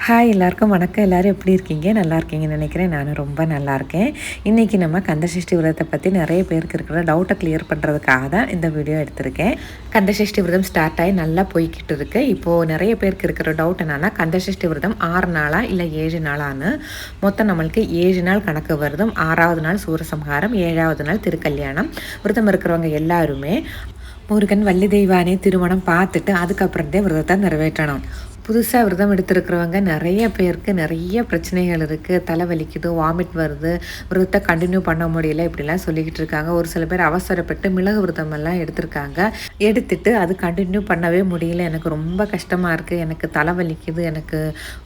Hi எல்லாருக்கும் வணக்கம். எல்லோரும் எப்படி இருக்கீங்க? நல்லா இருக்கீங்கன்னு நினைக்கிறேன். நான் ரொம்ப நல்லா இருக்கேன். இன்றைக்கி நம்ம கந்தசஷ்டி விரதத்தை பற்றி நிறைய பேருக்கு இருக்கிற டவுட்டை கிளியர் பண்ணுறதுக்காக தான் இந்த வீடியோ எடுத்திருக்கேன். கந்தசஷ்டி விரதம் ஸ்டார்ட் ஆகி நல்லா போய்கிட்டு இருக்கு. இப்போது நிறைய பேருக்கு இருக்கிற டவுட் என்னென்னா கந்தசஷ்டி விரதம் ஆறு நாளா இல்லை ஏழு நாளான்னு? மொத்தம் நம்மளுக்கு ஏழு நாள் கணக்கு விரதம் ஆறாவது நாள் சூரசம்ஹாரம் ஏழாவது நாள் திருக்கல்யாணம். விரதம் இருக்கிறவங்க எல்லாருமே முருகன் வள்ளி தெய்வானே திருமணம் பார்த்துட்டு அதுக்கப்புறம் தான் விரதத்தை நிறைவேற்றணும். புதுசாக விரதம் எடுத்திருக்கிறவங்க நிறைய பேருக்கு நிறைய பிரச்சனைகள் இருக்குது தலை வலிக்குது வாமிட் வருது. விரதத்தை கண்டினியூ பண்ண முடியல இப்படிலாம் சொல்லிக்கிட்டு இருக்காங்க. ஒரு சில பேர் அவசரப்பட்டு மிளகு விரதம் எல்லாம் எடுத்திருக்காங்க. எடுத்துட்டு அது கண்டினியூ பண்ணவே முடியல. எனக்கு ரொம்ப கஷ்டமாக இருக்குது எனக்கு தலைவலிக்குது எனக்கு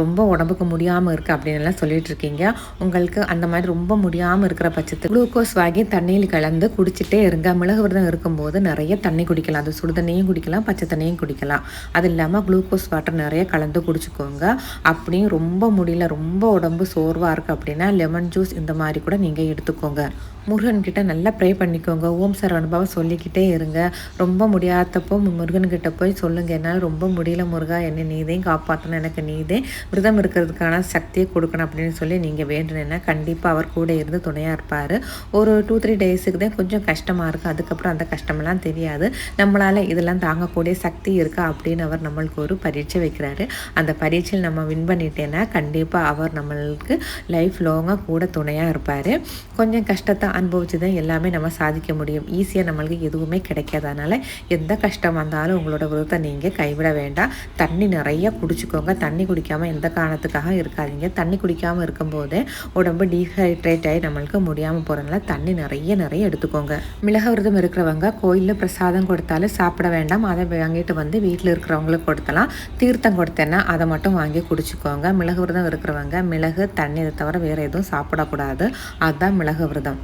ரொம்ப உடம்புக்கு முடியாமல் இருக்குது அப்படின்லாம் எல்லாம் சொல்லிட்டு இருக்கீங்க. உங்களுக்கு அந்த மாதிரி ரொம்ப முடியாமல் இருக்கிற பட்சத்தில் குளுக்கோஸ் வாங்கி தண்ணியில் கலந்து குடிச்சிட்டே இருங்க. மிளகு விரதம் இருக்கும்போது நிறைய தண்ணி குடிக்கலாம். அது சுடு தண்ணியும் குடிக்கலாம் பச்சை தண்ணியும் குடிக்கலாம். அது இல்லாமல் குளுக்கோஸ் வாட்டர் நிறைய நிறைய கலந்து குடிச்சுக்கோங்க. அப்படியும் ரொம்ப முடியல. ரொம்ப உடம்பு சோர்வாக இருக்குது அப்படின்னா லெமன் ஜூஸ் இந்த மாதிரி கூட நீங்கள் எடுத்துக்கோங்க. முருகன்கிட்ட நல்லா ப்ரே பண்ணிக்கோங்க. ஓம் சார் அனுபவம் சொல்லிக்கிட்டே இருங்க. ரொம்ப முடியாதப்போ முருகன்கிட்ட போய் சொல்லுங்கள் என்னால் ரொம்ப முடியல முருகா. என்னை நீதையும் காப்பாற்றணும் எனக்கு நீதே. விரதம் இருக்கிறதுக்கான சக்தியை கொடுக்கணும் அப்படின்னு சொல்லி நீங்கள் வேண்டுனேன்னா கண்டிப்பாக அவர் கூட இருந்து துணையாக இருப்பார். ஒரு டூ த்ரீ டேஸுக்கு தான் கொஞ்சம் கஷ்டமாக இருக்குது அதுக்கப்புறம் அந்த கஷ்டமெல்லாம் தெரியாது. நம்மளால் இதெல்லாம் தாங்கக்கூடிய சக்தி இருக்கா அப்படின்னு அவர் நம்மளுக்கு ஒரு பரீட்சை வைக்கிறாரு. அந்த பரீட்சையில் நம்ம வின் பண்ணிட்டேன்னா கண்டிப்பாக அவர் நம்மளுக்கு லைஃப் லாங்காக கூட துணையாக இருப்பார். கொஞ்சம் கஷ்டத்தை அனுபவிச்சு தான் எல்லாமே நம்ம சாதிக்க முடியும். ஈஸியாக நம்மளுக்கு எதுவுமே கிடைக்காதனால எந்த கஷ்டம் வந்தாலும் உங்களோட விரதத்தை நீங்கள் கைவிட வேண்டாம். தண்ணி நிறைய குடிச்சிக்கோங்க. தண்ணி குடிக்காமல் எந்த காரணத்துக்காக இருக்காதீங்க. தண்ணி குடிக்காமல் இருக்கும்போதே உடம்பு டீஹைட்ரேட் ஆகி நம்மளுக்கு முடியாமல் போகிறதுனால தண்ணி நிறைய நிறைய எடுத்துக்கோங்க. மிளக விரதம் இருக்கிறவங்க கோயிலில் பிரசாதம் கொடுத்தாலும் சாப்பிட வேண்டாம். அதை வாங்கிட்டு வந்து வீட்டில் இருக்கிறவங்களுக்கு கொடுத்தலாம். தீர்த்தம் கொடுத்தேன்னா அதை மட்டும் வாங்கி குடிச்சிக்கோங்க. மிளகு விரதம் இருக்கிறவங்க மிளகு தண்ணியை தவிர வேறு எதுவும் சாப்பிடக்கூடாது. அதுதான் மிளகு விரதம்.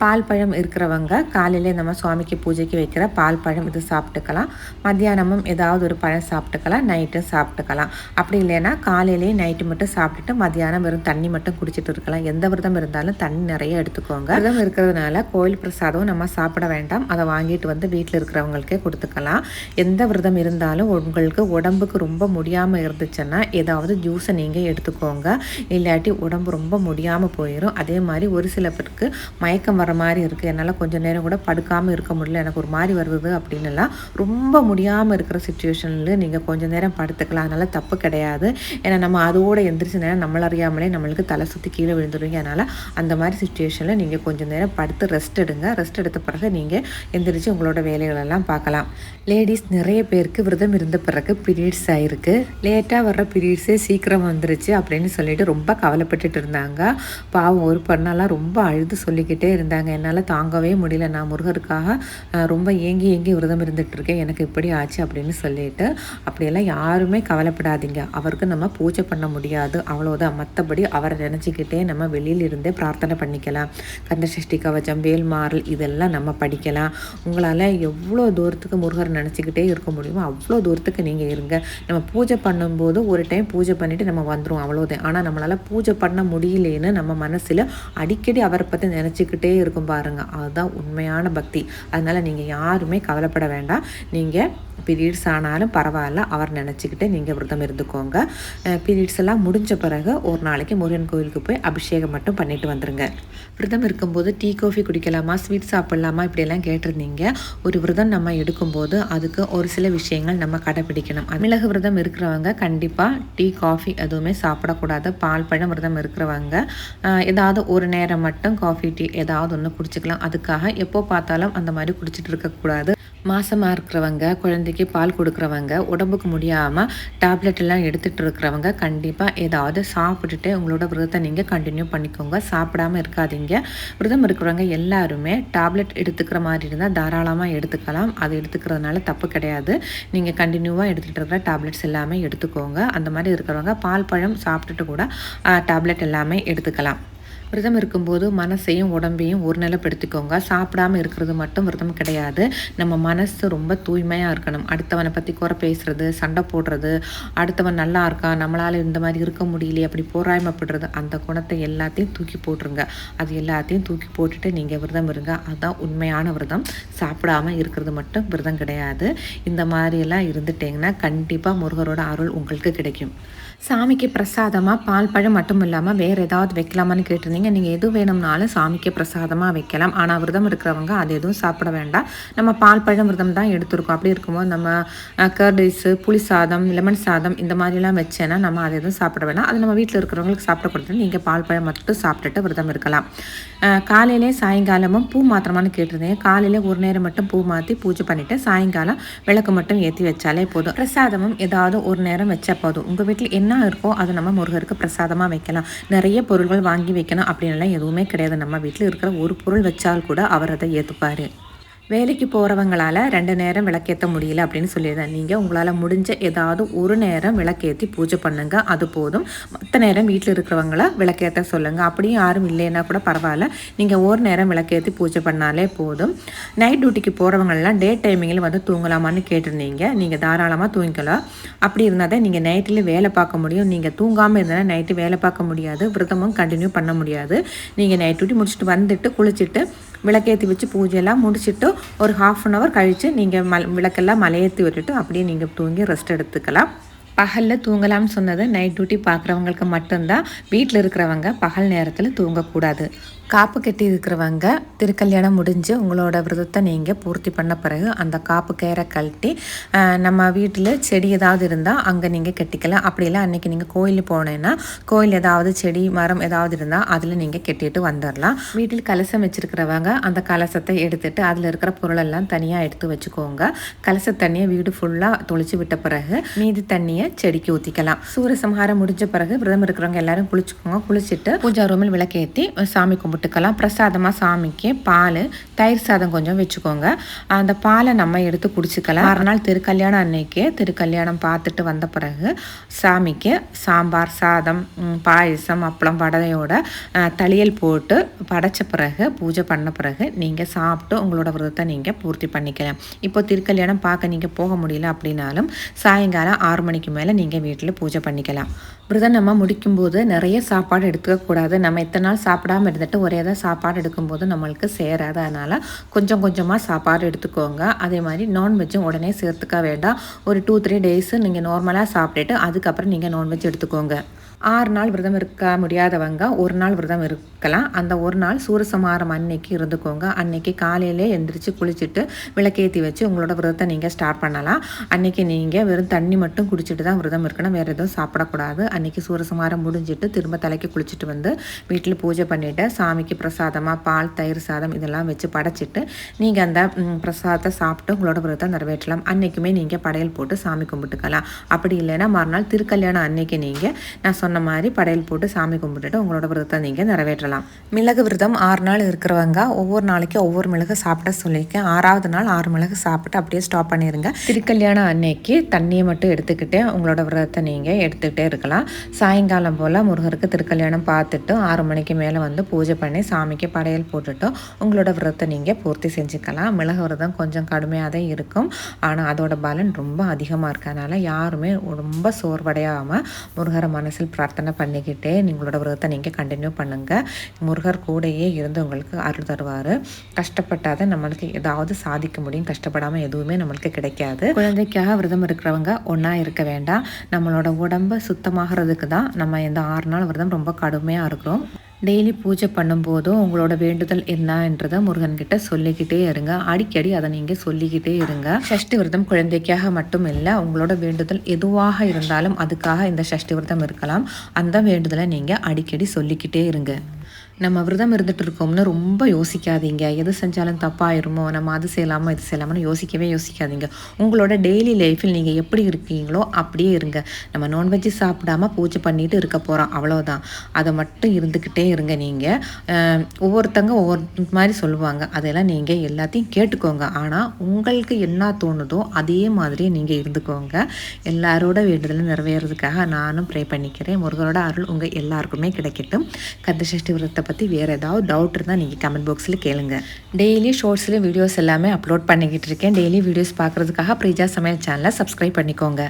பால் பழம் இருக்கிறவங்க காலையிலே நம்ம சுவாமிக்கு பூஜைக்கு வைக்கிற பால் பழம் இது சாப்பிட்டுக்கலாம். மத்தியானமும் ஏதாவது ஒரு பழம் சாப்பிட்டுக்கலாம். நைட்டும் சாப்பிட்டுக்கலாம். அப்படி இல்லைன்னா காலையிலேயே நைட்டு மட்டும் சாப்பிட்டுட்டு மத்தியானம் வெறும் தண்ணி மட்டும் குடிச்சிட்டு இருக்கலாம். எந்த விரதம் இருந்தாலும் தண்ணி நிறைய எடுத்துக்கோங்க. விரதம் இருக்கிறதுனால கோயில் பிரசாதம் நம்ம சாப்பிட வேண்டாம். அதை வாங்கிட்டு வந்து வீட்டில் இருக்கிறவங்களுக்கே கொடுத்துக்கலாம். எந்த விரதம் இருந்தாலும் உங்களுக்கு உடம்புக்கு ரொம்ப முடியாமல் இருந்துச்சுன்னா ஏதாவது ஜூஸை நீங்கள் எடுத்துக்கோங்க. இல்லாட்டி உடம்பு ரொம்ப முடியாமல் போயிடும் அதே மாதிரி ஒரு சில பேருக்கு மயக்கம் வர மாதிரி இருக்குது என்னால் கொஞ்சம் நேரம் கூட படுக்காமல் இருக்க முடியல. எனக்கு ஒரு மாதிரி வருது அப்படின்னுலாம் ரொம்ப முடியாமல் இருக்கிற சுச்சுவேஷனில் நீங்கள் கொஞ்சம் நேரம் படுத்துக்கலாம். அதனால் தப்பு கிடையாது. ஏன்னா நம்ம அதோடு எந்திரிச்ச நேரம் நம்மள அறியாமலே நம்மளுக்கு தலை சுற்றி கீழே விழுந்துடுவீங்க அதனால் அந்த மாதிரி சுச்சுவேஷனில் நீங்கள் கொஞ்சம் நேரம் படுத்து ரெஸ்ட் எடுங்க. ரெஸ்ட் எடுத்த பிறகு நீங்கள் எந்திரிச்சு உங்களோட வேலைகளெல்லாம் பார்க்கலாம். லேடிஸ் நிறைய பேருக்கு விரதம் இருந்த பிறகு பீரியட்ஸ் ஆகிருக்கு லேட்டாக வர்ற பீரியட்ஸே சீக்கிரம் வந்துருச்சு அப்படின்னு சொல்லிட்டு ரொம்ப கவலைப்பட்டுட்டு இருந்தாங்க. பாவம் ஒரு பண்ணாலாம் ரொம்ப அழுது சொல்லிக்கிட்டே இருந்தாங்க. இருந்தாங்க என்னால் தாங்கவே முடியல. நான் முருகருக்காக ரொம்ப ஏங்கி ஏங்கி விரதம் இருந்துகிட்டு இருக்கேன் எனக்கு இப்படி ஆச்சு அப்படின்னு சொல்லிட்டு அப்படியெல்லாம் யாருமே கவலைப்படாதீங்க. அவருக்கு நம்ம பூஜை பண்ண முடியாது. அவ்வளோதான் மற்றபடி அவரை நினச்சிக்கிட்டே நம்ம வெளியில் இருந்தே பிரார்த்தனை பண்ணிக்கலாம். கந்தசஷ்டி கவச்சம் வேல்மாறல் இதெல்லாம் நம்ம படிக்கலாம். உங்களால் எவ்வளோ தூரத்துக்கு முருகர் நினச்சிக்கிட்டே இருக்க முடியுமோ அவ்வளோ தூரத்துக்கு நீங்கள் இருங்க. நம்ம பூஜை பண்ணும்போது ஒரு டைம் பூஜை பண்ணிவிட்டு நம்ம வந்துடும் அவ்வளோதான் ஆனால் நம்மளால் பூஜை பண்ண முடியலேன்னு நம்ம மனசில் அடிக்கடி அவரை பற்றி நினச்சிக்கிட்டே இருக்கும் பாருங்கள் அதுதான் உண்மையான பக்தி. அதனால் நீங்கள் யாருமே கவலைப்பட வேண்டாம். நீங்கள் பீரியட்ஸ் ஆனாலும் பரவாயில்ல. அவர் நினச்சிக்கிட்டு நீங்கள் விரதம் இருந்துக்கோங்க. பீரியட்ஸ் எல்லாம் முடிஞ்ச பிறகு ஒரு நாளைக்கு முருகன் கோயிலுக்கு போய் அபிஷேகம் மட்டும் பண்ணிட்டு வந்துடுங்க விரதம் இருக்கும்போது டீ காஃபி குடிக்கலாமா ஸ்வீட் சாப்பிட்லாமா இப்படியெல்லாம் கேட்டிருந்தீங்க. ஒரு விரதம் நம்ம எடுக்கும்போது அதுக்கு ஒரு சில விஷயங்கள் நம்ம கடைப்பிடிக்கணும். மிளகு விரதம் இருக்கிறவங்க கண்டிப்பாக டீ காஃபி எதுவுமே சாப்பிடக்கூடாது. பால் பழம் விரதம் இருக்கிறவங்க ஏதாவது ஒரு நேரம் மட்டும் காஃபி டீ ஏதாவது ஒன்று குடிச்சிக்கலாம். அதுக்காக எப்போ பார்த்தாலும் அந்த மாதிரி குடிச்சிட்டு இருக்கக்கூடாது. மாசமாக இருக்கிறவங்க குழந்தைக்கு பால் கொடுக்குறவங்க உடம்புக்கு முடியாமல் டேப்லெட் எல்லாம் எடுத்துகிட்டு இருக்கிறவங்க கண்டிப்பாக ஏதாவது சாப்பிட்டுட்டு உங்களோட விரதத்தை நீங்கள் கண்டினியூ பண்ணிக்கோங்க. சாப்பிடாமல் இருக்காதீங்க. விரதம் இருக்கிறவங்க எல்லாருமே டேப்லெட் எடுத்துக்கிற மாதிரி இருந்தால் தாராளமாக எடுத்துக்கலாம். அது எடுத்துக்கிறதுனால தப்பு கிடையாது. நீங்கள் கண்டினியூவாக எடுத்துகிட்டு இருக்கிற டேப்லெட்ஸ் எல்லாமே எடுத்துக்கோங்க. அந்த மாதிரி இருக்கிறவங்க பால் பழம் சாப்பிட்டுட்டு கூட டேப்லெட் எல்லாமே எடுத்துக்கலாம். விரதம் இருக்கும்போது மனசையும் உடம்பையும் ஒருநிலைப்படுத்திக்கோங்க. சாப்பிடாமல் இருக்கிறது மட்டும் விரதம் கிடையாது. நம்ம மனசு ரொம்ப தூய்மையாக இருக்கணும். அடுத்தவனை பற்றி குறை பேசுறது சண்டை போடுறது அடுத்தவன் நல்லா இருக்கான் நம்மளால் இந்த மாதிரி இருக்க முடியலையே அப்படி போராய்மைப்படுறது அந்த குணத்தை எல்லாத்தையும் தூக்கி போட்டுருங்க. அது எல்லாத்தையும் தூக்கி போட்டுட்டு நீங்கள் விரதம் இருங்க. அதுதான் உண்மையான விரதம். சாப்பிடாமல் இருக்கிறது மட்டும் விரதம் கிடையாது. இந்த மாதிரியெல்லாம் இருந்துட்டிங்கன்னா கண்டிப்பாக முருகரோட அருள் உங்களுக்கு கிடைக்கும். சாமிக்கு பிரசாதமாக பால் பழம் மட்டும் இல்லாமல் வேறு ஏதாவது வைக்கலாமான்னு கேட்டிருந்தீங்க. நீங்கள் எது வேணும்னாலும் சாமிக்கு பிரசாதமாக வைக்கலாம். ஆனால் விரதம் இருக்கிறவங்க அது எதுவும் சாப்பிட வேண்டாம். நம்ம பால் பழம் விரதம் தான் எடுத்துருக்கோம். அப்படி இருக்கும்போது நம்ம கர்டைஸு புளி சாதம் லெமன் சாதம் இந்த மாதிரிலாம் வச்சேன்னா நம்ம அதை எதுவும் சாப்பிட வேண்டாம். அது நம்ம வீட்டில் இருக்கிறவங்களுக்கு சாப்பிட கொடுத்து நீங்கள் பால் பழம் மட்டும் சாப்பிட்டுட்டு விரதம் இருக்கலாம். காலையிலே சாயங்காலமும் பூ மாத்திரமானு கேட்டிருந்தீங்க. காலையில் ஒரு நேரம் மட்டும் பூ மாற்றி பூஜை பண்ணிவிட்டு சாயங்காலம் விளக்கு மட்டும் ஏற்றி வச்சாலே போதும். பிரசாதமும் ஏதாவது ஒரு நேரம் வச்சா போதும். உங்கள் வீட்டில் என்ன என்ன இருக்கோ அதை நம்ம முருகருக்கு பிரசாதமாக வைக்கலாம். நிறைய பொருள்கள் வாங்கி வைக்கணும் அப்படின்லாம் எதுவுமே கிடையாது. நம்ம வீட்டில் இருக்கிற ஒரு பொருள் வச்சால் கூட அவர் அதை ஏற்றுப்பார் வேலைக்கு போகிறவங்களால் ரெண்டு நேரம் விளக்கேற்ற முடியல அப்படின்னு சொல்லியிருந்தேன். நீங்கள் உங்களால் முடிஞ்ச ஏதாவது ஒரு நேரம் விளக்கேற்றி பூஜை பண்ணுங்கள் அது போதும். மற்ற நேரம் வீட்டில் இருக்கிறவங்கள விளக்கேற்ற சொல்லுங்கள் அப்படியும் யாரும் இல்லைன்னா கூட பரவாயில்ல. நீங்கள் ஒரு நேரம் விளக்கேற்றி பூஜை பண்ணாலே போதும். நைட் டியூட்டிக்கு போகிறவங்களெலாம் டே டைமிங்கில் வந்து தூங்கலாமான்னு கேட்டிருந்தீங்க. நீங்கள் தாராளமாக தூங்கிக்கலாம். அப்படி இருந்தால் தான் நீங்கள் நைட்டில் வேலை பார்க்க முடியும். நீங்கள் தூங்காமல் இருந்தால் நைட்டு வேலை பார்க்க முடியாது. விரதமும் கண்டினியூ பண்ண முடியாது. நீங்கள் நைட் டியூட்டி முடிச்சுட்டு வந்துட்டு குளிச்சுட்டு விளக்கேற்றி வச்சு பூஜையெல்லாம் முடிச்சுட்டு ஒரு ஹாஃப் அன் ஹவர் கழித்து நீங்கள் மல் விளக்கெல்லாம் மலையேற்றி விட்டுட்டு அப்படியே நீங்கள் தூங்கி ரெஸ்ட் எடுத்துக்கலாம். பகலில் தூங்கலாம்னு சொன்னது நைட் டியூட்டி பார்க்குறவங்களுக்கு மட்டும்தான். வீட்டில் இருக்கிறவங்க பகல் நேரத்தில் தூங்கக்கூடாது. காப்பு கட்டி இருக்கிறவங்க திருக்கல்யாணம் முடிஞ்சு உங்களோட விரதத்தை நீங்கள் பூர்த்தி பண்ண பிறகு அந்த காப்பு கயிறை கழட்டி நம்ம வீட்டில் செடி ஏதாவது இருந்தால் அங்கே நீங்கள் கட்டிக்கலாம். அப்படிலாம் அன்றைக்கி நீங்கள் கோயில் போனேன்னா கோயில் ஏதாவது செடி மரம் ஏதாவது இருந்தால் அதில் நீங்கள் கட்டிட்டு வந்துடலாம் வீட்டில் கலசம் வச்சுருக்கிறவங்க அந்த கலசத்தை எடுத்துட்டு அதில் இருக்கிற பொருளெல்லாம் தனியாக எடுத்து வச்சுக்கோங்க. கலச தண்ணியை வீடு ஃபுல்லாக தொளிச்சு விட்ட பிறகு மீதி தண்ணியை செடிக்கு ஊற்றிக்கலாம் சூரியசம்ஹாரம் முடிஞ்ச பிறகு விரதம் இருக்கிறவங்க எல்லாரும் குளிச்சுக்கோங்க. குளிச்சுட்டு பூஜா ரூமில் விளக்கேற்றி சாமி கும்பிட்டுக்கலாம். பிரசாதமாக சாமிக்கு பால் தயிர் சாதம் கொஞ்சம் வச்சுக்கோங்க. அந்த பாலை நம்ம எடுத்து குடிச்சிக்கலாம். மறுநாள் திருக்கல்யாணம் அன்னைக்கு திருக்கல்யாணம் பார்த்துட்டு வந்த பிறகு சாமிக்கு சாம்பார் சாதம் பாயசம் அப்பளம் படையோட தளியல் போட்டு படைச்ச பிறகு பூஜை பண்ண பிறகு நீங்கள் சாப்பிட்டு உங்களோட விரதத்தை நீங்கள் பூர்த்தி பண்ணிக்கலாம். இப்போ திருக்கல்யாணம் பார்க்க நீங்கள் போக முடியல அப்படின்னாலும் சாயங்காலம் ஆறு மணிக்கு மேலே நீங்கள் வீட்டில் பூஜை பண்ணிக்கலாம். விரதம் நம்ம முடிக்கும்போது நிறைய சாப்பாடு எடுத்துக்கக்கூடாது நம்ம எத்தனை நாள் சாப்பிடாமல் இருந்துட்டு ஒரே தான் சாப்பாடு எடுக்கும்போது நம்மளுக்கு சேராது. அதனால் கொஞ்சம் கொஞ்சமாக சாப்பாடு எடுத்துக்கோங்க. அதே மாதிரி நான்வெஜ்ஜும் உடனே சேர்த்துக்க வேண்டாம். ஒரு டூ த்ரீ டேஸு நீங்கள் நார்மலாக சாப்பிட்டுட்டு அதுக்கப்புறம் நீங்கள் நான்வெஜ் எடுத்துக்கோங்க. ஆறு நாள் விரதம் இருக்க முடியாதவங்க ஒரு நாள் விரதம் இருக்கலாம். அந்த ஒரு நாள் சூரசமாரம் அன்னைக்கு இருந்துக்கோங்க. அன்னைக்கு காலையிலே எந்திரிச்சு குளிச்சுட்டு விளக்கேற்றி வச்சு உங்களோட விரதத்தை நீங்கள் ஸ்டார்ட் பண்ணலாம். அன்னைக்கு நீங்கள் வெறும் தண்ணி மட்டும் குடிச்சிட்டு தான் விரதம் இருக்கணும். வேறு எதுவும் சாப்பிடக்கூடாது. அன்னைக்கு சூரசமாரம் முடிஞ்சிட்டு திரும்ப தலைக்கு குளிச்சுட்டு வந்து வீட்டில் பூஜை பண்ணிவிட்டு சாமிக்கு பிரசாதமாக பால் தயிர் சாதம் இதெல்லாம் வச்சு படைச்சிட்டு நீங்கள் அந்த பிரசாதத்தை சாப்பிட்டு உங்களோட விரதத்தை நிறைவேற்றலாம். அன்னைக்குமே நீங்கள் படையல் போட்டு சாமி கும்பிட்டுக்கலாம். அப்படி இல்லைன்னா மறுநாள் திருக்கல்யாணம் அன்னைக்கு நீங்கள் நான் சொன்ன சொன்ன மாதிரி படையல் போட்டு சாமி கும்பிட்டுட்டு உங்களோட விரதத்தை நீங்கள் நிறைவேற்றலாம். மிளகு விரதம் ஆறு நாள் இருக்கிறவங்க ஒவ்வொரு நாளைக்கும் ஒவ்வொரு மிளகு சாப்பிட சொல்லியிருக்கேன். ஆறாவது நாள் ஆறு மிளகு சாப்பிட்டு அப்படியே ஸ்டாப் பண்ணிடுங்க திருக்கல்யாணம் அன்னைக்கு தண்ணியை மட்டும் எடுத்துக்கிட்டு உங்களோட விரதத்தை நீங்கள் எடுத்துக்கிட்டே இருக்கலாம். சாயங்காலம் போல் முருகருக்கு திருக்கல்யாணம் பார்த்துட்டு ஆறு மணிக்கு மேலே வந்து பூஜை பண்ணி சாமிக்கு படையல் போட்டுட்டு உங்களோட விரதத்தை நீங்கள் பூர்த்தி செஞ்சுக்கலாம். மிளகு விரதம் கொஞ்சம் கடுமையாக தான் இருக்கும். ஆனால் அதோட பலன் ரொம்ப அதிகமாக இருக்கிறதுனால யாருமே ரொம்ப சோர்வடையாமல் முருகரை மனசில் பிரார்த்தனை பண்ணிக்கிட்டே நீங்களோட விரதத்தை நீங்கள் கண்டினியூ பண்ணுங்கள் முருகர் கூடையே இருந்து உங்களுக்கு அருள் தருவார். கஷ்டப்பட்டாத நம்மளுக்கு ஏதாவது சாதிக்க முடியும். கஷ்டப்படாமல் எதுவுமே நம்மளுக்கு கிடைக்காது. குழந்தைக்காக விரதம் இருக்கிறவங்க ஒன்றா இருக்க வேண்டாம். நம்மளோட உடம்பு சுத்தமாகிறதுக்கு தான் நம்ம இந்த ஆறு நாள் விரதம் ரொம்ப கடுமையாக இருக்கிறோம். டெய்லி பூஜை பண்ணும்போதும் உங்களோட வேண்டுதல் என்னன்றதை முருகன்கிட்ட சொல்லிக்கிட்டே இருங்க. அடிக்கடி அதை நீங்கள் சொல்லிக்கிட்டே இருங்க. சஷ்டி விரதம் குழந்தைக்காக மட்டும் இல்லை உங்களோட வேண்டுதல் எதுவாக இருந்தாலும் அதுக்காக இந்த சஷ்டி விரதம் இருக்கலாம். அந்த வேண்டுதலை நீங்கள் அடிக்கடி சொல்லிக்கிட்டே இருங்க. நம்ம விரதம் இருந்துட்டு இருக்கோம்னு ரொம்ப யோசிக்காதீங்க. எது செஞ்சாலும் தப்பாயிருமோ நம்ம அது செய்யலாமா இது செய்யலாமான்னு யோசிக்கவே யோசிக்காதீங்க. உங்களோட டெய்லி லைஃப்பில் நீங்கள் எப்படி இருக்கீங்களோ அப்படியே இருங்க. நம்ம நான்வெஜ்ஜு சாப்பிடாம பூஜை பண்ணிட்டு இருக்க போகிறோம் அவ்வளோதான் அதை மட்டும் இருந்துக்கிட்டே இருங்க நீங்கள் ஒவ்வொருத்தங்க ஒவ்வொரு மாதிரி சொல்லுவாங்க. அதெல்லாம் நீங்கள் எல்லாத்தையும் கேட்டுக்கோங்க. ஆனால் உங்களுக்கு என்ன தோணுதோ அதே மாதிரி நீங்கள் இருந்துக்கோங்க. எல்லாரோட வேண்டுதலும் நிறைவேறதுக்காக நானும் ப்ரே பண்ணிக்கிறேன். முருகரோட அருள் உங்கள் எல்லாருக்குமே கிடைக்கட்டும். கந்தசஷ்டி விரதத்தை பற்றி வேறு ஏதாவது டவுட் இருந்தால் நீங்கள் கமெண்ட் பாக்ஸில் கேளுங்க. டெய்லி ஷோர்ட்ஸில் வீடியோஸ் எல்லாமே அப்லோட் பண்ணிக்கிட்டு இருக்கேன். டெய்லி வீடியோஸ் பார்க்குறதுக்காக ப்ரீஜா சமையல் சேனலை சப்ஸ்கிரைப் பண்ணிக்கோங்க.